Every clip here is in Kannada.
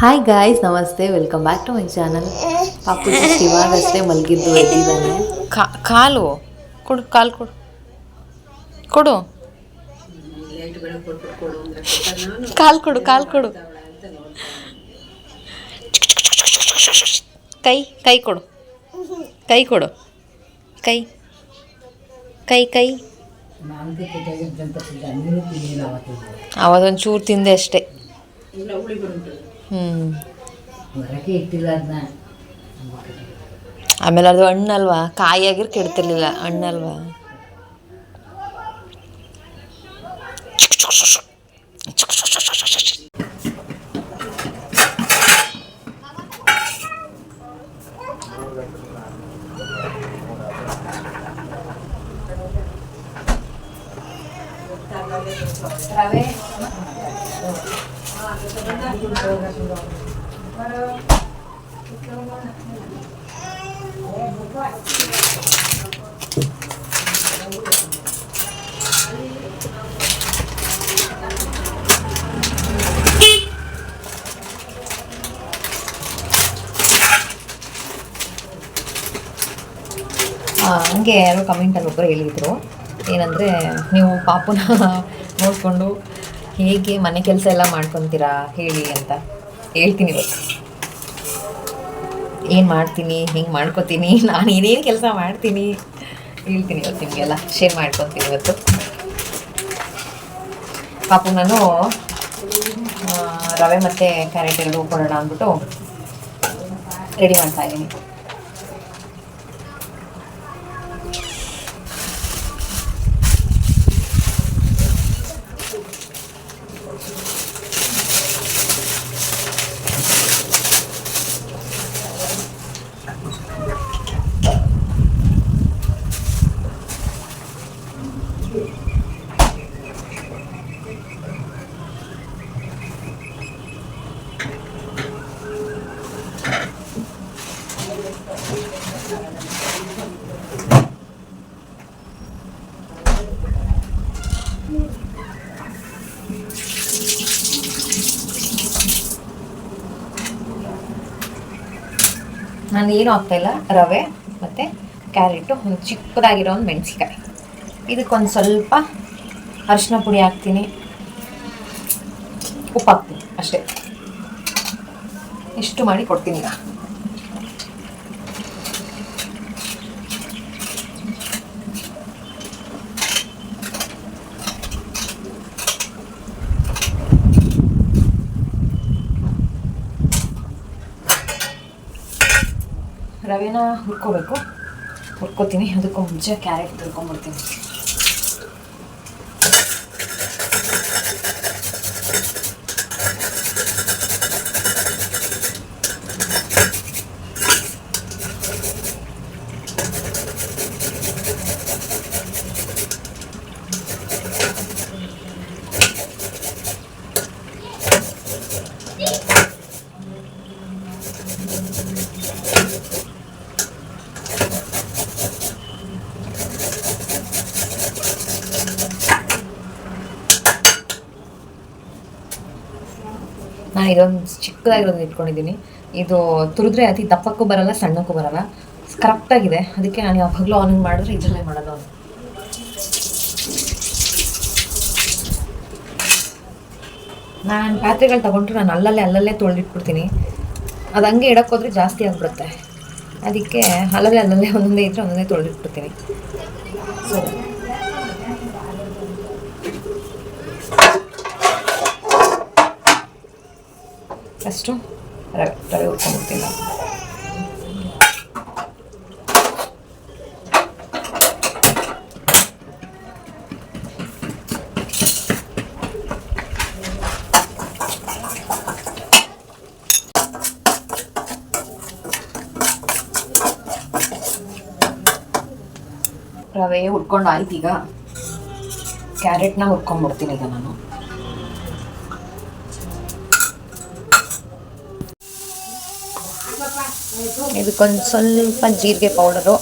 ಹಾಯ್ ಗಾಯ್ಸ್ ನಮಸ್ತೆ. Welcome back to my channel ಪಾಪು ಇವಾಗಷ್ಟೇ ಮಲಗಿದ್ದು ಎದ್ದಿದ್ದಾನೆ. ಕಾಲು. ಕೊಡು ಕಾಲು ಕೊಡು. ಕೊಡು. ಕಾಲು ಕೊಡು ಕಾಲು ಕೊಡು. ಕೈ ಕೈ ಕೊಡು. ಕೈ ಕೊಡು. ಕೈ. ಕೈ ಕೈ. ಅವತ್ತೊಂದು ಚೂರು ತಿಂದೆ ಅಷ್ಟೇ. ಹೊರಗೆ ಇಟ್ಟಿಲ್ಲ ಅದನ್ನ ಆಮೇಲೆ ಅದು ಹಣ್ಣಲ್ವಾ? ಕಾಯಾಗಿರ್ ಕೆಡ್ತಿರ್ಲಿಲ್ಲ ಹಣ್ಣಲ್ವಾ? ಹಂಗೆ ಯಾರೋ ಕಮೆಂಟಲ್ಲಿ ಒಬ್ಬರು ಹೇಳಿದರು. ಏನಂದರೆ, ನೀವು ಪಾಪುನ ನೋಡಿಕೊಂಡು ಹೇಗೆ ಮನೆ ಕೆಲಸ ಎಲ್ಲ ಮಾಡ್ಕೊತೀರಾ ಹೇಳಿ ಅಂತ ಹೇಳ್ತೀನಿ ಇವತ್ತು ಏನು ಮಾಡ್ತೀನಿ, ಹೆಂಗೆ ಮಾಡ್ಕೋತೀನಿ, ನಾನು ಏನೇನು ಕೆಲಸ ಮಾಡ್ತೀನಿ ಹೇಳ್ತೀನಿ ಇವತ್ತು ನಿಮಗೆಲ್ಲ. ಶೇರ್ ಮಾಡ್ಕೊತೀನಿ ಇವತ್ತು. ಪಾಪು ನಾನು ರವೆ ಮತ್ತು ಕ್ಯಾರೆಟ್ ಎರಡು ಕೊಡೋಣ ಅಂದ್ಬಿಟ್ಟು ರೆಡಿ ಮಾಡ್ತಾ ಇದ್ದೀನಿ. ನಾನು ಏನು ಹಾಕ್ತಾಯಿಲ್ಲ ರವೆ ಮತ್ತು ಕ್ಯಾರೆಟು, ಒಂದು ಚಿಕ್ಕದಾಗಿರೋ ಒಂದು ಮೆಣಸಿಕಾಯಿ ಇದಕ್ಕೊಂದು ಸ್ವಲ್ಪ ಅರಿಶಿನ ಪುಡಿ ಹಾಕ್ತೀನಿ. ಉಪ್ಪು ಹಾಕ್ತೀನಿ ಅಷ್ಟೇ. ಇಷ್ಟು ಮಾಡಿ ಕೊಡ್ತೀನಿ ಈಗ ರವೆನ ಹುರ್ಕೋಬೇಕು ಹುರ್ಕೋತೀನಿ ಅದಕ್ಕೂ ಮುಂಚೆ ಕ್ಯಾರೆಟ್ ತುರ್ಕೊಂಡ್ಬಿಡ್ತೀನಿ ನಾನು ಇದೊಂದು ಚಿಕ್ಕದಾಗಿರೋದು ಇಟ್ಕೊಂಡಿದ್ದೀನಿ. ಇದು ತುರಿದ್ರೆ ಅತಿ ದಪ್ಪಕ್ಕೂ ಬರಲ್ಲ, ಸಣ್ಣಕ್ಕೂ ಬರಲ್ಲ. ಕರೆಕ್ಟಾಗಿದೆ ಅದಕ್ಕೆ ನಾನು ಯಾವಾಗಲೂ ಆನ್ ಮಾಡಿದ್ರೆ ಇದರಲ್ಲೇ ಮಾಡೋದು. ನಾನು ಪಾತ್ರೆಗಳು ತೊಗೊಂಡ್ರೆ ನಾನು ಅಲ್ಲಲ್ಲೇ ಅಲ್ಲಲ್ಲೇ ತೊಳೆದಿಟ್ಬಿಡ್ತೀನಿ. ಅದು ಹಂಗೆ ಹೋದ್ರೆ ಜಾಸ್ತಿ ಆಗಿಬಿಡುತ್ತೆ. ಅದಕ್ಕೆ ಅಲ್ಲಲ್ಲೇ ಅಲ್ಲಲ್ಲೇ ಒಂದೊಂದೇ ಇದ್ರೆ ಒಂದೊಂದೇ ತೊಳೆದಿಟ್ಬಿಡ್ತೀನಿ. ಸೊ ಫಸ್ಟು ರವೆ ರವೆ ಹುರ್ಕೊಂಡ್ಬಿಡ್ತೀನಿ ನಾನು. ರವೆ ಹುರ್ಕೊಂಡು ಆಯ್ತು ಈಗ. ಕ್ಯಾರೆಟ್ನ ಹುರ್ಕೊಂಡ್ಬಿಡ್ತೀನಿ ಈಗ ನಾನು. ಇದಕ್ಕೊಂದು ಸ್ವಲ್ಪ ಜೀರಿಗೆ ಪೌಡರು.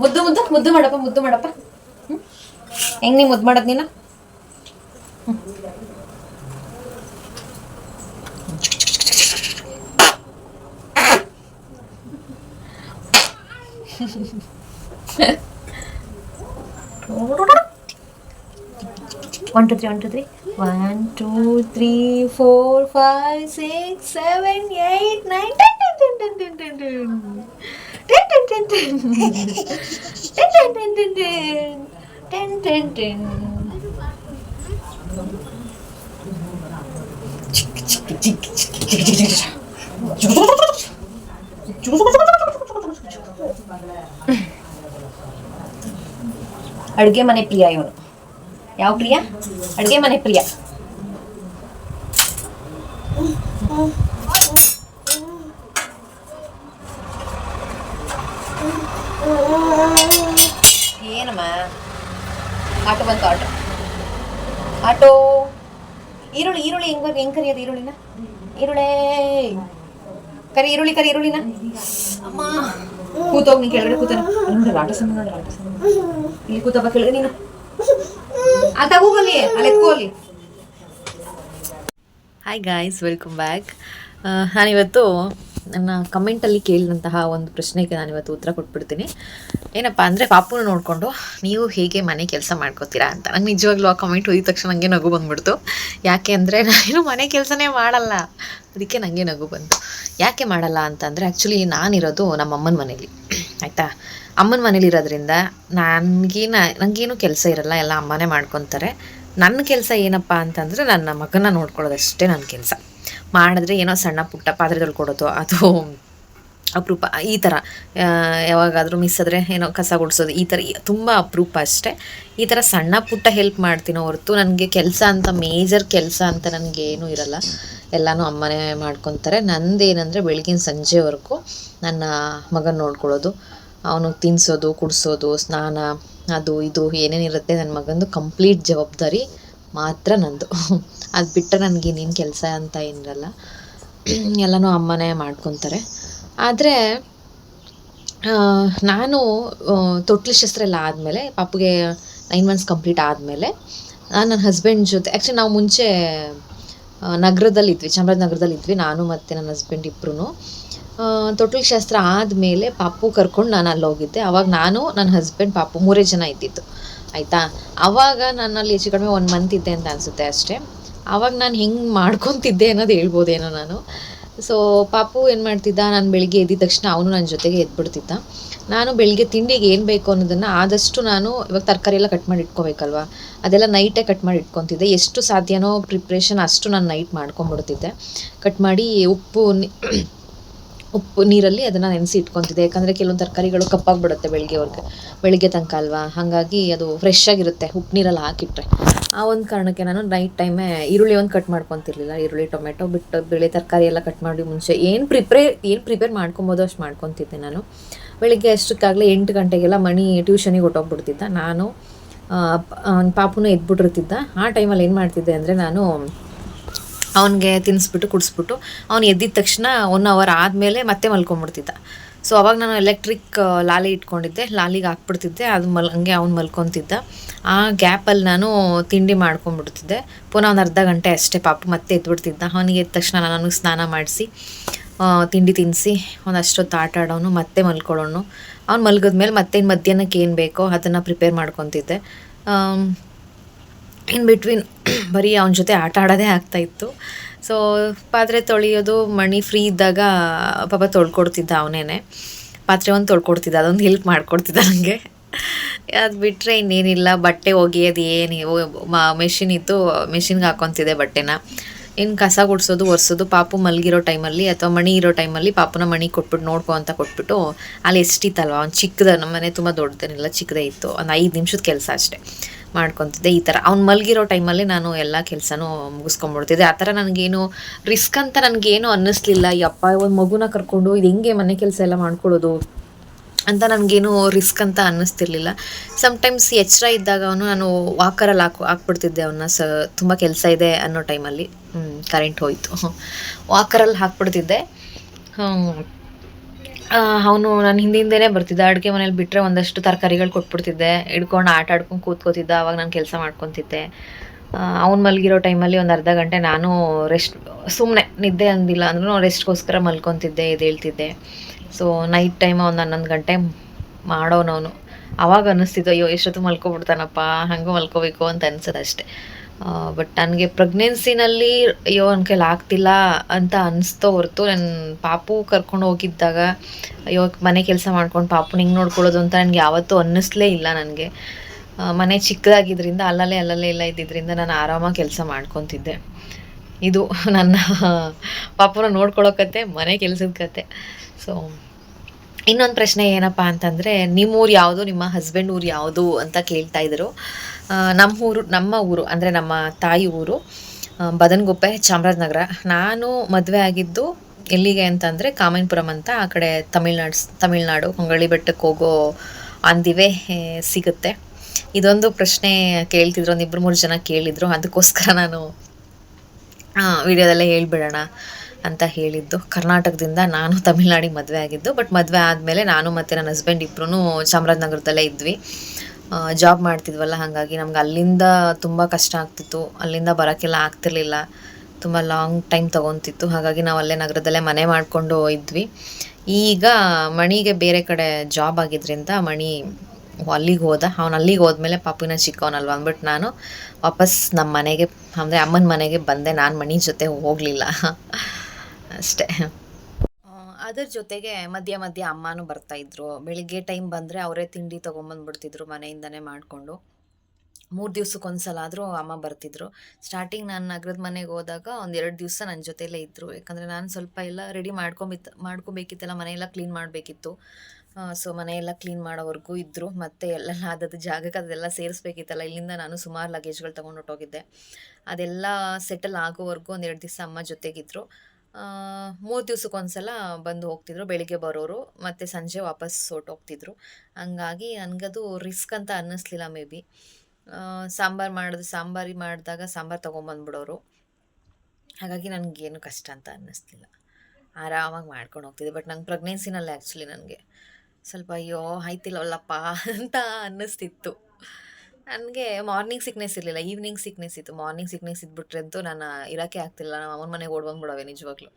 ಮುದ್ದು ಮುದ್ದು ಮುದ್ದು ಮಾಡಪ್ಪ ಮುದ್ದು ಮಾಡಪ್ಪ. ಹೆಂಗ್ ನೀ ಮುದ್ದು ಮಾಡೋದ್ ನೀನು One, two, three, one, two, three. One, two, three, four, five, six, seven, eight, nine, ten, ten, ten, ten, ten, ten, ten. Ten, ten, ten, ten. Ten, ten, ten, ten, ten. Ten, ten, ten. Chick, chick, chick, chick, chick, chick, chick, chick. ಅಡುಗೆ ಮನೆ ಪ್ರಿಯ ಇವನು. ಯಾವ ಪ್ರಿಯ? ಅಡುಗೆ ಮನೆ ಪ್ರಿಯ. ಏನಮ್ಮ? ಆಟೋ ಬಂತು, ಆಟೋ. ಆಟೋ. ಈರುಳ್ಳಿ ಈರುಳ್ಳಿ ಹೆಂಗ್ ಹೆಂಗ್ ಕರಿಯೋದು ಈರುಳ್ಳಿನ? ಈರುಳ್ಳಿ. ಕರಿ ಈರುಳ್ಳಿ, ಕರಿ ಈರುಳ್ಳಿನ? ಅಮ್ಮ. ಕೂತೋಗಿ ನೀನ್ ಕೆಳಗಡೆ ಕೂತಾನ. ನೋಡಲ್ಲ ಆಟೋ ಸಮ ನೋಡಲ್ಲ ಆಟೋ ಸಮ ಇಲ್ಲಿ ಕೂತಪ್ಪ ಕೆಳಗೆ ನೀನು. ಆ ತಗೋಗಲಿ ಅಲ್ಲಿ ಎತ್ಕೋಲಿ ಹಾಯ್ ಗಾಯ್ಸ್ ವೆಲ್ಕಮ್ ಬ್ಯಾಕ್ ನಾನಿವತ್ತು ನನ್ನ ಕಮೆಂಟಲ್ಲಿ ಕೇಳಿದಂತಹ ಒಂದು ಪ್ರಶ್ನೆಗೆ ನಾನು ಇವತ್ತು ಉತ್ತರ ಕೊಟ್ಬಿಡ್ತೀನಿ. ಏನಪ್ಪ ಅಂದರೆ ಪಾಪುನ ನೋಡಿಕೊಂಡು ನೀವು ಹೇಗೆ ಮನೆ ಕೆಲಸ ಮಾಡ್ಕೋತೀರಾ ಅಂತ. ನಂಗೆ ನಿಜವಾಗ್ಲೂ ಆ ಕಮೆಂಟ್ ಓದಿದ ತಕ್ಷಣ ನನಗೆ ನಗು ಬಂದ್ಬಿಡ್ತು. ಯಾಕೆ ಅಂದರೆ ನಾನು ಮನೆ ಕೆಲಸನೇ ಮಾಡಲ್ಲ. ಅದಕ್ಕೆ ನನಗೆ ನಗು ಬಂತು. ಯಾಕೆ ಮಾಡಲ್ಲ ಅಂತಂದರೆ ಆ್ಯಕ್ಚುಲಿ ನಾನಿರೋದು ನಮ್ಮ ಅಮ್ಮನ ಮನೇಲಿ. ಆಯಿತಾ? ಅಮ್ಮನ ಮನೇಲಿರೋದ್ರಿಂದ ನನಗೇನ ನನಗೇನು ಕೆಲಸ ಇರಲ್ಲ, ಎಲ್ಲ ಅಮ್ಮನೇ ಮಾಡ್ಕೊತಾರೆ. ನನ್ನ ಕೆಲಸ ಏನಪ್ಪ ಅಂತಂದರೆ ನನ್ನ ಮಗನ ನೋಡ್ಕೊಳ್ಳೋದಷ್ಟೇ ನನ್ನ ಕೆಲಸ. ಮಾಡಿದ್ರೆ ಏನೋ ಸಣ್ಣ ಪುಟ್ಟ ಪಾತ್ರೆ ತೊಳ್ಕೊಡೋದು ಅದು ಅಪರೂಪ. ಈ ಥರ ಯಾವಾಗಾದರೂ ಮಿಸ್ ಆದರೆ ಏನೋ ಕಸ ಗುಡಿಸೋದು, ಈ ಥರ ತುಂಬ ಅಪರೂಪ ಅಷ್ಟೇ. ಈ ಥರ ಸಣ್ಣ ಪುಟ್ಟ ಹೆಲ್ಪ್ ಮಾಡ್ತೀನೋ ಹೊರತು ನನಗೆ ಕೆಲಸ ಅಂತ ಮೇಜರ್ ಕೆಲಸ ಅಂತ ನನಗೆ ಏನೂ ಇರಲ್ಲ. ಎಲ್ಲನೂ ಅಮ್ಮನೇ ಮಾಡ್ಕೊತಾರೆ. ನಂದೇನಂದರೆ ಬೆಳಗಿನ ಸಂಜೆವರೆಗೂ ನನ್ನ ಮಗನ ನೋಡ್ಕೊಳ್ಳೋದು. ಅವನು ತಿನ್ನಿಸೋದು ಕುಡಿಸೋದು, ಸ್ನಾನ, ಅದು ಇದು ಏನೇನಿರುತ್ತೆ ನನ್ನ ಮಗಂದು ಕಂಪ್ಲೀಟ್ ಜವಾಬ್ದಾರಿ. ಮಾತ್ರ ನಂದು. ಅದು ಬಿಟ್ಟರೆ ನನಗೇನೇನು ಕೆಲಸ ಅಂತ ಏನಿರಲ್ಲ. ಎಲ್ಲನೂ ಅಮ್ಮನೇ ಮಾಡ್ಕೊತಾರೆ. ಆದರೆ ನಾನು ತೊಟ್ಲು ಶಸ್ತ್ರ ಎಲ್ಲ ಆದಮೇಲೆ ಪಾಪುಗೆ ನೈನ್ ಮಂತ್ಸ್ ಕಂಪ್ಲೀಟ್ ಆದಮೇಲೆ ನಾನು ನನ್ನ ಹಸ್ಬೆಂಡ್ ಜೊತೆ ಆ್ಯಕ್ಚುಲಿ ನಾವು ಮುಂಚೆ ಆ, ನಗರದಲ್ಲಿದ್ವಿ ಚಾಮರಾಜನಗರದಲ್ಲಿದ್ವಿ ನಾನು ಮತ್ತು ನನ್ನ ಹಸ್ಬೆಂಡ್ ಇಬ್ಬರೂ ತೊಟ್ಲು ಶಾಸ್ತ್ರ ಆದಮೇಲೆ ಪಾಪು ಕರ್ಕೊಂಡು ನಾನು ಅಲ್ಲಿ ಹೋಗಿದ್ದೆ ಅವಾಗ ನಾನು ನನ್ನ ಹಸ್ಬೆಂಡ್ ಪಾಪು ಮೂರೇ ಜನ ಇದ್ದಿದ್ದು. ಆಯಿತಾ? ಅವಾಗ ನನ್ನಲ್ಲಿ ಹೆಚ್ಚು ಕಡಿಮೆ ಒಂದು ಮಂತ್ ಇದ್ದೆ ಅಂತ ಅನಿಸುತ್ತೆ ಅಷ್ಟೇ. ಆವಾಗ ನಾನು ಹೆಂಗೆ ಮಾಡ್ಕೊತಿದ್ದೆ ಅನ್ನೋದು ಹೇಳ್ಬೋದೇನೋ ನಾನು. ಸೊ ಪಾಪು ಏನು ಮಾಡ್ತಿದ್ದ? ನಾನು ಬೆಳಿಗ್ಗೆ ಎದ್ದಿದ ತಕ್ಷಣ ಅವನು ನನ್ನ ಜೊತೆಗೆ ಎದ್ಬಿಡ್ತಿದ್ದ. ನಾನು ಬೆಳಿಗ್ಗೆ ತಿಂಡಿಗೆ ಏನು ಬೇಕು ಅನ್ನೋದನ್ನು ಆದಷ್ಟು ನಾನು ಇವಾಗ ತರಕಾರಿ ಎಲ್ಲ ಕಟ್ ಮಾಡಿ ಇಟ್ಕೋಬೇಕಲ್ವ? ಅದೆಲ್ಲ ನೈಟೇ ಕಟ್ ಮಾಡಿ ಇಟ್ಕೊತಿದ್ದೆ. ಎಷ್ಟು ಸಾಧ್ಯನೋ ಪ್ರಿಪ್ರೇಷನ್ ಅಷ್ಟು ನಾನು ನೈಟ್ ಮಾಡ್ಕೊಂಬಿಡ್ತಿದ್ದೆ. ಕಟ್ ಮಾಡಿ ಉಪ್ಪು ಉಪ್ಪು ನೀರಲ್ಲಿ ಅದನ್ನು ನೆನೆಸಿ ಇಟ್ಕೊತಿದ್ದೆ. ಯಾಕಂದರೆ ಕೆಲವೊಂದು ತರಕಾರಿಗಳು ಕಪ್ಪಾಗಿಬಿಡುತ್ತೆ ಬೆಳಗ್ಗೆವರೆಗೆ ಬೆಳಿಗ್ಗೆ ತನಕ ಅಲ್ವಾ? ಹಾಗಾಗಿ ಅದು ಫ್ರೆಶ್ ಆಗಿರುತ್ತೆ. ಉಪ್ಪು ನೀರಲ್ಲಿ ಹಾಕಿಟ್ರೆ. ಆ ಒಂದು ಕಾರಣಕ್ಕೆ ನಾನು ನೈಟ್ ಟೈಮೇ ಈರುಳ್ಳಿ ಒಂದು ಕಟ್ ಮಾಡ್ಕೊತಿರ್ಲಿಲ್ಲ. ಈರುಳ್ಳಿ ಟೊಮೆಟೊ ಬಿಟ್ಟು ಬೆಳೆ ತರಕಾರಿ ಎಲ್ಲ ಕಟ್ ಮಾಡಿ ಮುಂಚೆ ಏನು ಪ್ರಿಪ್ರೇ ಏನು ಪ್ರಿಪೇರ್ ಮಾಡ್ಕೊಬೋದು ಅಷ್ಟು ಮಾಡ್ಕೊತಿದ್ದೆ ನಾನು. ಬೆಳಿಗ್ಗೆ ಅಷ್ಟಕ್ಕಾಗಲೇ ಎಂಟು ಗಂಟೆಗೆಲ್ಲ ಮಣಿ ಟ್ಯೂಷನಿಗೆ ಹೊಟ್ಟೋಗ್ಬಿಡ್ತಿದ್ದ ನಾನು ಪಾಪುನೂ ಎದ್ಬಿಟ್ಟಿರ್ತಿದ್ದ. ಆ ಟೈಮಲ್ಲಿ ಏನು ಮಾಡ್ತಿದ್ದೆ ಅಂದರೆ ನಾನು ಅವನಿಗೆ ತಿನ್ನಿಸ್ಬಿಟ್ಟು ಕುಡಿಸ್ಬಿಟ್ಟು, ಅವ್ನು ಎದ್ದಿದ ತಕ್ಷಣ ಒನ್ ಅವರ್ ಆದಮೇಲೆ ಮತ್ತೆ ಮಲ್ಕೊಂಡ್ಬಿಡ್ತಿದ್ದ ಸೊ ಅವಾಗ ನಾನು ಎಲೆಕ್ಟ್ರಿಕ್ ಲಾಲಿ ಇಟ್ಕೊಂಡಿದ್ದೆ. ಲಾಲಿಗೆ ಹಾಕ್ಬಿಡ್ತಿದ್ದೆ. ಅದು ಮಲ್, ಹಂಗೆ ಅವ್ನು ಮಲ್ಕೊತಿದ್ದ. ಆ ಗ್ಯಾಪಲ್ಲಿ ನಾನು ತಿಂಡಿ ಮಾಡ್ಕೊಂಡ್ಬಿಡ್ತಿದ್ದೆ ಪುನಃ ಒಂದು ಅರ್ಧ ಗಂಟೆ ಅಷ್ಟೇ ಪಾಪ ಮತ್ತೆ ಎದ್ಬಿಡ್ತಿದ್ದ. ಅವನಿಗೆ ಎದ್ದ ತಕ್ಷಣ ನಾನು ಸ್ನಾನ ಮಾಡಿಸಿ ತಿಂಡಿ ತಿನ್ನಿಸಿ ಒಂದಷ್ಟೊತ್ತು ಆಟ ಆಡೋನು, ಮತ್ತೆ ಮಲ್ಕೊಳ್ಳೋನು ಅವ್ನು ಮಲ್ಗಿದ್ಮೇಲೆ ಮತ್ತೆ ಇನ್ನು ಮಧ್ಯಾಹ್ನಕ್ಕೆ ಏನು ಬೇಕೋ ಅದನ್ನು ಪ್ರಿಪೇರ್ ಮಾಡ್ಕೊತಿದ್ದೆ. ಇನ್ ಬಿಟ್ವೀನ್ ಬರೀ ಅವನ ಜೊತೆ ಆಟ ಆಡೋದೇ ಆಗ್ತಾಯಿತ್ತು ಸೊ ಪಾತ್ರೆ ತೊಳೆಯೋದು ಮಣಿ ಫ್ರೀ ಇದ್ದಾಗ ಪಾಪ ತೊಳ್ಕೊಡ್ತಿದ್ದ ಅವನೇನೆ. ಪಾತ್ರೆ ಒಂದು ತೊಳ್ಕೊಡ್ತಿದ್ದ, ಅದೊಂದು ಹೆಲ್ಪ್ ಮಾಡಿಕೊಡ್ತಿದ್ದ ನನಗೆ ಅದು ಬಿಟ್ಟರೆ ಇನ್ನೇನಿಲ್ಲ, ಬಟ್ಟೆ ಒಗೆಯೋದು ಏನು ಮೆಷಿನ್ ಇತ್ತು ಮೆಷಿನ್ಗೆ ಹಾಕೊತಿದ್ದೆ ಬಟ್ಟೆನ. ಇನ್ನು ಕಸ ಗುಡಿಸೋದು, ಒರೆಸೋದು, ಪಾಪು ಮಲಗಿರೋ ಟೈಮಲ್ಲಿ ಅಥವಾ ಮಣಿ ಇರೋ ಟೈಮಲ್ಲಿ ಪಾಪುನ ಮಣಿ ಕೊಟ್ಬಿಟ್ಟು ನೋಡ್ಕೊ ಅಂತ ಕೊಟ್ಬಿಟ್ಟು ಅಲ್ಲಿ ಎಷ್ಟಿತ್ತಲ್ವ? ಅವ್ನು ಚಿಕ್ಕದ ನಮ್ಮ ಮನೆ ತುಂಬ ದೊಡ್ಡದೇನಿಲ್ಲ ಚಿಕ್ಕದೇ ಇತ್ತು. ಒಂದು ಐದು ನಿಮಿಷದ ಕೆಲಸ ಅಷ್ಟೇ. ಮಾಡ್ಕೊತಿದ್ದೆ, ಈ ಥರ ಅವ್ನು ಮಲಗಿರೋ ಟೈಮಲ್ಲಿ ನಾನು ಎಲ್ಲ ಕೆಲಸನೂ ಮುಗಿಸ್ಕೊಂಡ್ಬಿಡ್ತಿದ್ದೆ ಆ ಥರ ನನಗೇನು ರಿಸ್ಕ್ ಅಂತ ನನಗೇನು ಅನ್ನಿಸ್ಲಿಲ್ಲ. ಯಪ್ಪ ಒಂದು ಮಗುನ ಕರ್ಕೊಂಡು ಇದು ಹೆಂಗೆ ಮನೆ ಕೆಲಸ ಎಲ್ಲ ಮಾಡ್ಕೊಳ್ಳೋದು ಅಂತ ನನಗೇನು ರಿಸ್ಕ್ ಅಂತ ಅನ್ನಿಸ್ತಿರ್ಲಿಲ್ಲ. ಸಮ್ಟೈಮ್ಸ್ ಎಚ್ಚರ ಇದ್ದಾಗ ಅವನು ನಾನು ವಾಕರಲ್ಲಿ ಹಾಕು, ಹಾಕ್ಬಿಡ್ತಿದ್ದೆ ಅವನ್ನ ಸ, ತುಂಬ ಕೆಲಸ ಇದೆ ಅನ್ನೋ ಟೈಮಲ್ಲಿ ಕರೆಂಟ್ ಹೋಯಿತು. ವಾಕರಲ್ಲಿ ಹಾಕ್ಬಿಡ್ತಿದ್ದೆ. ಅವನು ನಾನು ಹಿಂದೆ ಬರ್ತಿದ್ದ. ಅಡುಗೆ ಮನೇಲಿ ಬಿಟ್ಟರೆ ಒಂದಷ್ಟು ತರಕಾರಿಗಳು ಕೊಟ್ಬಿಡ್ತಿದ್ದೆ. ಹಿಡ್ಕೊಂಡು ಆಟ ಆಡ್ಕೊಂಡು ಕೂತ್ಕೋತಿದ್ದ. ಅವಾಗ ನಾನು ಕೆಲಸ ಮಾಡ್ಕೊತಿದ್ದೆ. ಅವ್ನು ಮಲಗಿರೋ ಟೈಮಲ್ಲಿ ಒಂದು ಅರ್ಧ ಗಂಟೆ ನಾನು ರೆಸ್ಟ್ ಸುಮ್ಮನೆ ನಿದ್ದೆ ಅಂದಿಲ್ಲ ಅಂದ್ರೂ ರೆಸ್ಟ್ಗೋಸ್ಕರ ಮಲ್ಕೊತಿದ್ದೆ ಹೇಳ್ತಿದ್ದೆ. ಸೊ ನೈಟ್ ಟೈಮ್ ಒಂದು ಹನ್ನೊಂದು ಗಂಟೆ ಮಾಡೋನವನು ಅವಾಗ ಅನ್ನಿಸ್ತಿದ್ದು ಅಯ್ಯೋ, ಎಷ್ಟೊತ್ತು ಮಲ್ಕೊಬಿಡ್ತಾನಪ್ಪ, ಹಂಗೂ ಮಲ್ಕೋಬೇಕು ಅಂತ ಅನ್ಸೋದು ಅಷ್ಟೆ. ಬಟ್ ನನಗೆ ಪ್ರೆಗ್ನೆನ್ಸಿನಲ್ಲಿ ಅಯ್ಯೋ ನನ್ನ ಕೈಲಿ ಆಗ್ತಿಲ್ಲ ಅಂತ ಅನಿಸ್ತೋ ಹೊರತು ನನ್ನ ಪಾಪು ಕರ್ಕೊಂಡು ಹೋಗಿದ್ದಾಗ ಅಯ್ಯೋ ಮನೆ ಕೆಲಸ ಮಾಡ್ಕೊಂಡು ಪಾಪು ಹಿಂಗೆ ನೋಡ್ಕೊಳ್ಳೋದು ಅಂತ ನನಗೆ ಯಾವತ್ತೂ ಅನ್ನಿಸ್ಲೇ ಇಲ್ಲ ನನಗೆ. ಮನೆ ಚಿಕ್ಕದಾಗಿದ್ದರಿಂದ ಅಲ್ಲಲ್ಲೇ ಅಲ್ಲಲ್ಲೇ ಎಲ್ಲ ಇದ್ದಿದ್ದರಿಂದ ನಾನು ಆರಾಮಾಗಿ ಕೆಲಸ ಮಾಡ್ಕೊತಿದ್ದೆ. ಇದು ನನ್ನ ಪಾಪುನ ನೋಡ್ಕೊಳ್ಳೋ ಕತೆ ಮನೆ ಕೆಲಸದ ಕತೆ. ಸೊ ಇನ್ನೊಂದು ಪ್ರಶ್ನೆ ಏನಪ್ಪ ಅಂತಂದರೆ ನಿಮ್ಮ ಊರು ಯಾವುದು ನಿಮ್ಮ ಹಸ್ಬೆಂಡ್ ಊರು ಯಾವುದು ಅಂತ ಕೇಳ್ತಾ ಇದ್ರು. ಆ, ನಮ್ಮ ಊರು ನಮ್ಮ ಊರು, ಅಂದರೆ ನಮ್ಮ ತಾಯಿ ಊರು ಬದನಗುಪ್ಪೆ, ಚಾಮರಾಜನಗರ. ನಾನು ಮದುವೆ ಆಗಿದ್ದು ಎಲ್ಲಿಗೆ ಅಂತಂದರೆ ಕಾಮೇನ್ಪುರಂ ಅಂತ ಆ ಕಡೆ ತಮಿಳ್ನಾಡು ತಮಿಳ್ನಾಡು, ಹೊಂಗಳಿ ಬೆಟ್ಟಕ್ಕೆ ಹೋಗೋ ಅಂದಿವೆ ಸಿಗುತ್ತೆ. ಇದೊಂದು ಪ್ರಶ್ನೆ ಕೇಳ್ತಿದ್ರು ಒಂದು ಇಬ್ಬರು ಮೂರು ಜನ ಕೇಳಿದರು. ಅದಕ್ಕೋಸ್ಕರ ನಾನು ವಿಡಿಯೋದಲ್ಲೇ ಹೇಳಿಬಿಡೋಣ ಅಂತ ಹೇಳಿದ್ದು. ಕರ್ನಾಟಕದಿಂದ ನಾನು ತಮಿಳ್ನಾಡಿಗೆ ಮದುವೆ ಆಗಿದ್ದು, ಬಟ್ ಮದುವೆ ಆದಮೇಲೆ ನಾನು ಮತ್ತು ನನ್ನ ಹಸ್ಬೆಂಡ್ ಇಬ್ಬರೂ ಚಾಮರಾಜನಗರದಲ್ಲೇ ಇದ್ವಿ. ಜಾಬ್ ಮಾಡ್ತಿದ್ವಲ್ಲ, ಹಾಗಾಗಿ ನಮ್ಗೆ ಅಲ್ಲಿಂದ ತುಂಬ ಕಷ್ಟ ಆಗ್ತಿತ್ತು. ಅಲ್ಲಿಂದ ಬರೋಕ್ಕೆಲ್ಲ ಆಗ್ತಿರ್ಲಿಲ್ಲ. ತುಂಬ ಲಾಂಗ್ ಟೈಮ್ ತೊಗೊತಿತ್ತು. ಹಾಗಾಗಿ ನಾವು ಅಲ್ಲೇ ನಗರದಲ್ಲೇ ಮನೆ ಮಾಡಿಕೊಂಡು ಇದ್ವಿ. ಈಗ ಮಣಿಗೆ ಬೇರೆ ಕಡೆ ಜಾಬ್ ಆಗಿದ್ದರಿಂದ ಮಣಿ ಅಲ್ಲಿಗೆ ಹೋದ. ಅವ್ನು ಅಲ್ಲಿಗೆ ಹೋದ್ಮೇಲೆ ಪಾಪಿನ ಚಿಕ್ಕವನಲ್ವ ಅಂದ್ಬಿಟ್ಟು ನಾನು ವಾಪಸ್ ನಮ್ಮ ಮನೆಗೆ, ಅಂದರೆ ಅಮ್ಮನ ಮನೆಗೆ ಬಂದೆ. ನಾನು ಮಣಿ ಜೊತೆ ಹೋಗಲಿಲ್ಲ. ಅಷ್ಟೇ. ಅದರ ಜೊತೆಗೆ ಮಧ್ಯ ಮಧ್ಯ ಅಮ್ಮನೂ ಬರ್ತಾಯಿದ್ರು ಬೆಳಿಗ್ಗೆ ಟೈಮ್ ಬಂದರೆ ಅವರೇ ತಿಂಡಿ ತೊಗೊಂಬಂದ್ಬಿಡ್ತಿದ್ರು ಮನೆಯಿಂದನೇ ಮಾಡಿಕೊಂಡು. ಮೂರು ದಿವ್ಸಕ್ಕೊಂದ್ಸಲ ಆದರೂ ಅಮ್ಮ ಬರ್ತಿದ್ರು. ಸ್ಟಾರ್ಟಿಂಗ್ ನಾನು ನಗರದ ಮನೆಗೆ ಹೋದಾಗ ಒಂದು ಎರಡು ದಿವಸ ನನ್ನ ಜೊತೆಲೇ ಇದ್ದರು ಯಾಕಂದರೆ ನಾನು ಸ್ವಲ್ಪ ಎಲ್ಲ ರೆಡಿ ಮಾಡ್ಕೊಂಬಿತ್ತು ಮಾಡ್ಕೊಬೇಕಿತ್ತಲ್ಲ, ಮನೆಯೆಲ್ಲ ಕ್ಲೀನ್ ಮಾಡಬೇಕಿತ್ತು. ಸೊ ಮನೆಯೆಲ್ಲ ಕ್ಲೀನ್ ಮಾಡೋವರೆಗೂ ಇದ್ದರು ಮತ್ತು ಎಲ್ಲ ಅದದ್ದು ಜಾಗಕ್ಕೆ ಅದೆಲ್ಲ ಸೇರಿಸ್ಬೇಕಿತ್ತಲ್ಲ, ಇಲ್ಲಿಂದ ನಾನು ಸುಮಾರು ಲಗೇಜ್ಗಳು ತೊಗೊಂಡು ಹೊಟ್ಟೋಗಿದ್ದೆ ಅದೆಲ್ಲ ಸೆಟಲ್ ಆಗೋವರೆಗೂ ಒಂದು ಎರಡು ದಿವಸ ಅಮ್ಮ ಜೊತೆಗಿದ್ದರು ಮೂರು ದಿವ್ಸಕ್ಕೊಂದ್ಸಲ ಬಂದು ಹೋಗ್ತಿದ್ರು, ಬೆಳಿಗ್ಗೆ ಬರೋರು, ಮತ್ತು ಸಂಜೆ ವಾಪಸ್ ಹೊರ್ಟೋಗ್ತಿದ್ರು ಹಂಗಾಗಿ ನನಗದು ರಿಸ್ಕ್ ಅಂತ ಅನ್ನಿಸ್ಲಿಲ್ಲ ಮೇ ಬಿ. ಸಾಂಬಾರು ಮಾಡಿದ, ಸಾಂಬಾರಿ ಮಾಡಿದಾಗ ಸಾಂಬಾರು ತೊಗೊಂಬಂದ್ಬಿಡೋರು. ಹಾಗಾಗಿ ನನಗೇನು ಕಷ್ಟ ಅಂತ ಅನ್ನಿಸ್ಲಿಲ್ಲ. ಆರಾಮಾಗಿ ಮಾಡ್ಕೊಂಡು ಹೋಗ್ತಿದ್ದೆ ಬಟ್ ನಂಗೆ ಪ್ರೆಗ್ನೆನ್ಸಿನಲ್ಲೇ ಆ್ಯಕ್ಚುಲಿ ನನಗೆ. ಸ್ವಲ್ಪ ಅಯ್ಯೋ, ಆಯ್ತಿಲ್ಲವಲ್ಲಪ್ಪ ಅಂತ ಅನ್ನಿಸ್ತಿತ್ತು. ನನಗೆ ಮಾರ್ನಿಂಗ್ ಸಿಕ್ನೆಸ್ ಇರಲಿಲ್ಲ ಈವ್ನಿಂಗ್ ಸಿಕ್ನೆಸ್ ಇತ್ತು. ಮಾರ್ನಿಂಗ್ ಸಿಕ್ನೆಸ್ ಇದ್ಬಿಟ್ರೆ ಅಂತೂ ನಾನು ಇರೋಕ್ಕೆ ಆಗ್ತಿಲ್ಲ ನಮ್ಮ ಅಮ್ಮನ ಮನೆಗೆ ಓಡ್ ಬಂದ್ಬಿಡವೆ ನಿಜವಾಗ್ಲೂ.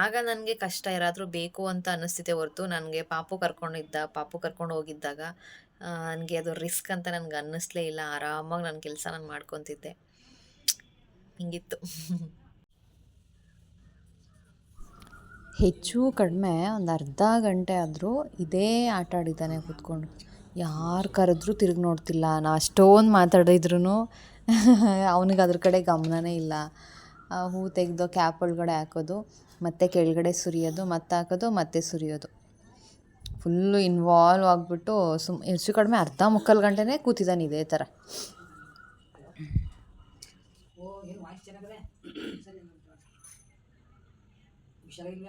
ಆಗ ನನಗೆ ಕಷ್ಟ ಯಾರಾದರೂ ಬೇಕು ಅಂತ ಅನ್ನಿಸ್ತಿದೆ ಹೊರತು ನನಗೆ ಪಾಪು ಕರ್ಕೊಂಡಿದ್ದ, ಪಾಪು ಕರ್ಕೊಂಡು ಹೋಗಿದ್ದಾಗ ನನಗೆ ಅದು ರಿಸ್ಕ್ ಅಂತ ನನಗೆ ಅನ್ನಿಸ್ಲೇ ಇಲ್ಲ. ಆರಾಮಾಗಿ ನನ್ನ ಕೆಲಸ ನಾನು ಮಾಡ್ಕೊತಿದ್ದೆ. ಹಿಂಗಿತ್ತು. ಹೆಚ್ಚು ಕಡಿಮೆ ಒಂದು ಅರ್ಧ ಗಂಟೆ ಆದರೂ ಇದೇ ಆಟ ಆಡಿದ್ದಾನೆ ಕೂತ್ಕೊಂಡು. ಯಾರು ಕರೆದ್ರೂ ತಿರುಗಿ ನೋಡ್ತಿಲ್ಲ. ನಾ ಅಷ್ಟೊಂದು ಮಾತಾಡಿದ್ರು ಅವನಿಗೆ ಅದ್ರ ಕಡೆ ಗಮನನೇ ಇಲ್ಲ. ಹೂ ತೆಗೆದು ಕ್ಯಾಪ್ ಒಳಗಡೆ ಹಾಕೋದು, ಮತ್ತೆ ಕೆಳಗಡೆ ಸುರಿಯೋದು, ಮತ್ತೆ ಹಾಕೋದು, ಮತ್ತೆ ಸುರಿಯೋದು. ಫುಲ್ಲು ಇನ್ವಾಲ್ವ್ ಆಗಿಬಿಟ್ಟು ಸುಮ್ ಹೆಚ್ಚು ಕಡಿಮೆ ಅರ್ಧ ಮುಕ್ಕಾಲು ಗಂಟೆನೇ ಕೂತಿದ್ದಾನೆ ಇದೇ ಥರ. ಹುಷಾರಿಲ್ಲ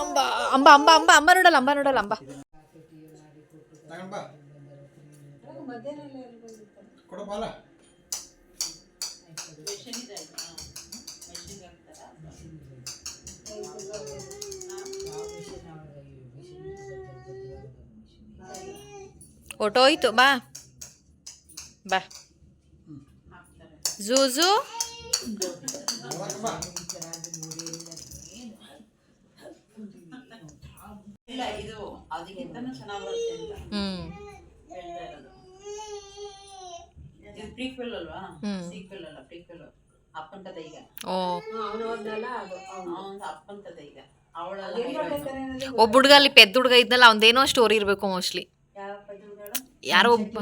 ಅಂಬ ಅಂಬ ಅಂಬ ಅಂಬ ಅಂಬ ನೋಡಲ್ಲ ಅಂಬ ನೋಡಲ್ಲ ಅಂಬ. ಹೊಟ್ಟೋಯ್ತು ಬಾ. ಬಾ. ಝೂಝು ಹ್ಮ್. ಇದು ಪ್ರೀಕ್ವೆಲ್ ಅಲ್ವಾ? ಹ್ಮ್. ಸೀಕ್ವೆಲ್ ಅಲ್ಲ ಪ್ರೀಕ್ವೆಲ್ ಅಪ್ಪನ ಕಥೆ ಈಗ. ಓ. ಅವನ ಅಪ್ಪನ ಕಥೆ ಈಗ. ಅವಳೆಲ್ಲ ಒಬ್ಬ ಹುಡುಗ ಅಲ್ಲಿ ಪೆದ್ದ ಹುಡುಗ ಇದ್ನಲ್ಲ ಅವ್ನದೇನೋ ಸ್ಟೋರಿ ಇರಬೇಕು ಮೋಸ್ಟ್ಲಿ ಯಾವ ಪದ್ಯಗಳು ಯಾರೋ ಒಬ್ಬ.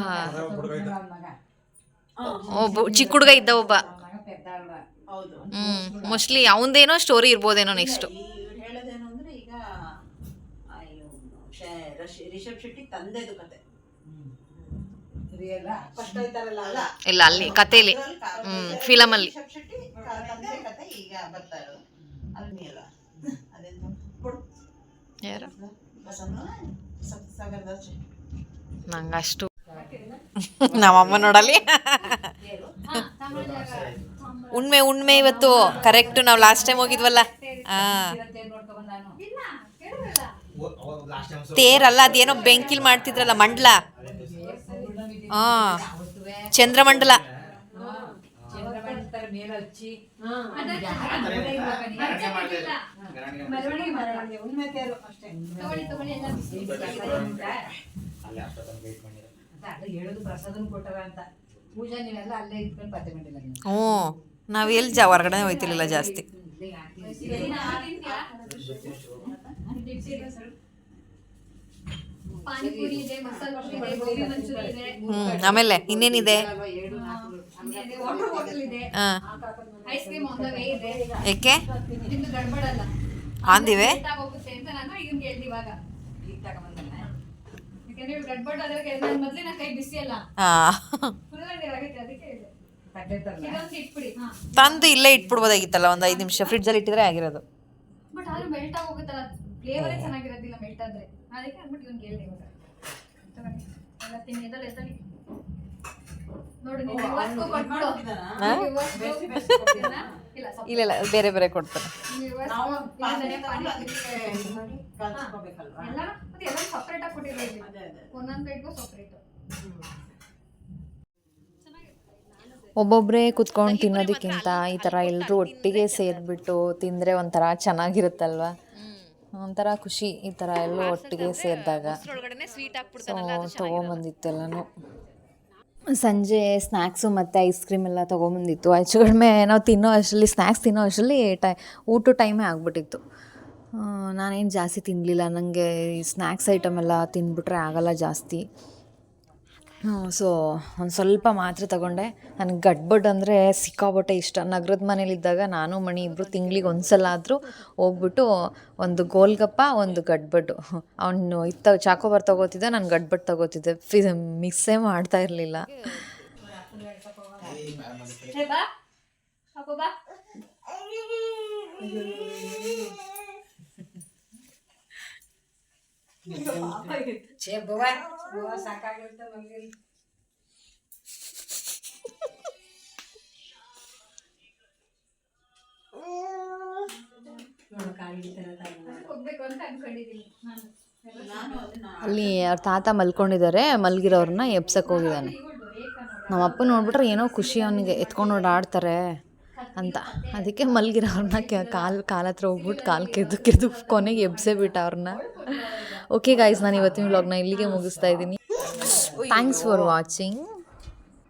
ಒಬ್ಬ ಚಿಕ್ಕ ಹುಡುಗ ಇದ್ದ ಒಬ್ಬ. ಹೌದು. ಹ್ಮ್ ಮೋಸ್ಟ್ಲಿ ಅವಂದೇನೋ ಸ್ಟೋರಿ ಇರ್ಬೋದೇನೋ ನೆಕ್ಸ್ಟ್ ಈ ಇವ್ರು ಹೇಳೋದೇನು ಅಂದ್ರೆ ಈಗ ಆ ಇವ್ನು ಶ- ರಶ್- ರಿಷಬ್ ಶೆಟ್ಟಿ ತಂದೆದು ಕತೆ. ಇಲ್ಲ ಅಲ್ಲಿ ಕಥೆಲಿ. ಹ್ಮ್ ಫಿಲಮ್ ಅಲ್ಲಿ. ಯಾರು? ನಂಗಷ್ಟು ನಮ್ಮಮ್ಮ ನೋಡಲಿ ಉಣ್ಮೆ ಉಣ್ಮೆ ಇವತ್ತು. ಕರೆಕ್ಟ್ ನಾವು ಲಾಸ್ಟ್ ಟೈಮ್ ಹೋಗಿದ್ವಲ್ಲ. ಆ ತೇರಲ್ಲ ಅದೇನೋ ಬೆಂಕಿಲ್ ಮಾಡ್ತಿದ್ರಲ್ಲ ಮಂಡಲ? ಆ ಚಂದ್ರಮಂಡಲ. ಹ್ಞೂ ನಾವು ಎಲ್ಲಿ ಜಾ ಹೊರಗಡೆ ಹೋಯ್ತಿರ್ಲಿಲ್ಲ ಜಾಸ್ತಿ. ಪಾನಿಪುರಿ ಇದೆ ಮಸಾಲೆ ದೋಸೆ ಇದೆ ಗೋಬಿ ಮಂಚೂರಿ ಇದೆ. ಹ್ಮ್ ಆಮೇಲೆ ಇನ್ನೇನಿದೆ? ಆಮೇಲೆ ವಾಟರ್ ಬಾಟಲ್ ಇದೆ. ಹಾ. Ice cream on the way ಇದೆ. ಏಕೆ? ನಿಮ್ದು ಗಡ್ಬಡಲ್ಲ. ಆಂದಿವೆ? ಹೋಗುತ್ತೆ ಅಂತ ನಾನು ಇದನ್ನ ಕೇಳ್ದೆ ಇವಾಗ. ಯಾಕಂದ್ರೆ ಇವ್ರು ಗಡ್ಬಡ್ ಆದ್ರೆ ನಾನು ಮೊದ್ಲೇ ನನ್ನ ಕೈ ಬಿಸಿ ಅಲ್ಲ. ಹಾ. ಫುಲ್ ನೀರಾಗೈತೆ ಅದಕ್ಕೆ ಇದೆ ಇದೊಂದು ಇಟ್ಬಿಡಿ. ಹಾ. ತಂದು ಇಲ್ಲೇ ಇಟ್ಬಿಡ್ಬೋದಾಗಿತ್ತಲ್ಲ ಒಂದು ಐದು ನಿಮಿಷ. ಫ್ರಿಡ್ಜಲ್ಲಿ ಇಟ್ಟಿದ್ರೆ ಆಗಿರೋದು. ಬಟ್ ಆದ್ರೂ ಮೆಲ್ಟ್ ಆಗೋಗುತ್ತಲ್ಲ. ಫ್ಲೇವರೇ ಚೆನ್ನಾಗಿರೋದಿಲ್ಲ ಮೆಲ್ಟ್ ಆದ್ರೆ. ಅದಕ್ಕೆ ಅಂದ್ಬಿಟ್ಟು ಇವನ್ ಗೇಲ್ ಇವಾಗ ತಗೊಳ್ಳಿ. ಎಲ್ಲ ತಿನ್ನಿ. ಎದಳು ಎದಳಿ ನೋಡಿ ನೀವು ಇವತ್ತು ಕೊಟ್ಬಿಡು ಹಾ? ನೀವು ಇವತ್ತು ಕೊಡ್ತೀರಾ? ಇಲ್ಲ ಸ್ವಲ್ಪ ಇಲ್ಲ ಇಲ್ಲ ಬೇರೆ ಬೇರೆ ಕೊಡ್ತಾರೆ. ನೀವು ಇವತ್ತು ನಾವು ಇದನ್ನೇ ಪಾತ್ರೆ ಪಾನಿ ಅದಕ್ಕೆ ಮಾಡಿ ಕಲ್ಸ್ಕೊಬೇಕಲ್ವಾ ಎಲ್ಲ ಮತ್ತೆ ಎಲ್ಲ ಸಪ್ರೇಟ್ ಆಗಿ ಕೊಟ್ಟಿರೋ ಅದೇ ಅದೇ ಒಂದೊಂದು ಪ್ಲೇಟ್ಗೂ ಸಪ್ರೇಟ್ ಒಬ್ಬೊಬ್ಬರೇ ಕುತ್ಕೊಂಡು ತಿನ್ನೋದಕ್ಕಿಂತ ಈ ಥರ ಎಲ್ಲರೂ ಒಟ್ಟಿಗೆ ಸೇರಿಬಿಟ್ಟು ತಿಂದರೆ ಒಂಥರ ಚೆನ್ನಾಗಿರುತ್ತಲ್ವ? ಒಂಥರ ಖುಷಿ ಈ ಥರ ಎಲ್ಲ ಒಟ್ಟಿಗೆ ಸೇರಿದಾಗ. ತೊಗೊಂಬಂದಿತ್ತು ತೊಗೊಂಬಂದಿತ್ತೆಲ್ಲನೂ. ಸಂಜೆ ಸ್ನ್ಯಾಕ್ಸು ಮತ್ತು ಐಸ್ ಕ್ರೀಮ್ ಎಲ್ಲ ತೊಗೊಂಬಂದಿತ್ತು. ಹೆಚ್ಚು ಕಡಿಮೆ ನಾವು ತಿನ್ನೋ ಅಷ್ಟರಲ್ಲಿ ಸ್ನ್ಯಾಕ್ಸ್ ತಿನ್ನೋ ಅಷ್ಟರಲ್ಲಿ ಟೈ ಊಟ ಟೈಮೇ ಆಗಿಬಿಟ್ಟಿತ್ತು. ನಾನೇನು ಜಾಸ್ತಿ ತಿನ್ನಲಿಲ್ಲ ನನಗೆ ಈ ಸ್ನ್ಯಾಕ್ಸ್ ಐಟಮ್ ಎಲ್ಲ ತಿಂದ್ಬಿಟ್ರೆ ಆಗಲ್ಲ ಜಾಸ್ತಿ. ಸೊ ಒಂದು ಸ್ವಲ್ಪ ಮಾತ್ರ ತಗೊಂಡೆ. ನನಗೆ ಗಡ್ಬಡ್ ಅಂದರೆ ಸಿಕ್ಕಾಬಟ್ಟೆ ಇಷ್ಟ. ನಗರದ ಮನೇಲಿದ್ದಾಗ ನಾನು ಮಣಿ ಇಬ್ಬರು ತಿಂಗ್ಳಿಗೆ ಒಂದು ಸಲ ಆದರೂ ಹೋಗ್ಬಿಟ್ಟು ಒಂದು ಗೋಲ್ಗಪ್ಪ ಒಂದು ಗಡ್ಬಡ್ಡು ಅವನು ಇತ್ತ ಚಾಕೋಬಾರ್ ತಗೋತಿದ್ದೆ ನಾನು ಗಡ್ಬಡ್ ತಗೋತಿದ್ದೆ. ಫಿ ಮಿಕ್ಸೇ ಮಾಡ್ತಾ ಇರಲಿಲ್ಲ ಬಾ ಹಾಕೋ ಬಾ ಛೇ ಬವ್ವ ಬವ್ವ ಸಾಕಾಗಿರುತ್ತೆ ಮಲ್ಗಿರಿ ನೋಡು ಕಾಲು ಹಿಡಿತಾರೆ ತಾಯಿ ಹೋಗ್ಬೇಕು ಅಂತ ಅನ್ಕೊಂಡಿದ್ದೀನಿ ನಾನು. ನಾನು ಅದನ್ನ ಅಲ್ಲಿ ಅವ್ರ ತಾತ ಮಲ್ಕೊಂಡಿದ್ದಾರೆ ಮಲ್ಗಿರೋರನ್ನ ಎಬ್ಸಕ್ಕೆ ಹೋಗಿದ್ದಾನೆ. ನಮ್ಮ ಅಪ್ಪ ನೋಡ್ಬಿಟ್ರೆ ಏನೋ ಖುಷಿ ಅವನಿಗೆ ಎತ್ಕೊಂಡು ಓಡಾಡ್ತಾರೆ ಅಂತ. ಅದಕ್ಕೆ ಮಲ್ಗಿರೋರನ್ನ ಕಾಲು ಕಾಲ ಹತ್ರ ಹೋಗ್ಬಿಟ್ಟು ಕಾಲು ಕೆದ್ದು ಕೆದ್ದು ಕೊನೆಗೆ ಎಬ್ಸೇ ಬಿಟ್ಟ ಅವ್ರನ್ನ ಓಕೆ ಗಾಯ್ಸ್ ನಾನು ಇವತ್ತಿನ ವ್ಲಾಗ್ನ ಇಲ್ಲಿಗೆ ಮುಗಿಸ್ತಾ ಇದ್ದೀನಿ. Thanks for watching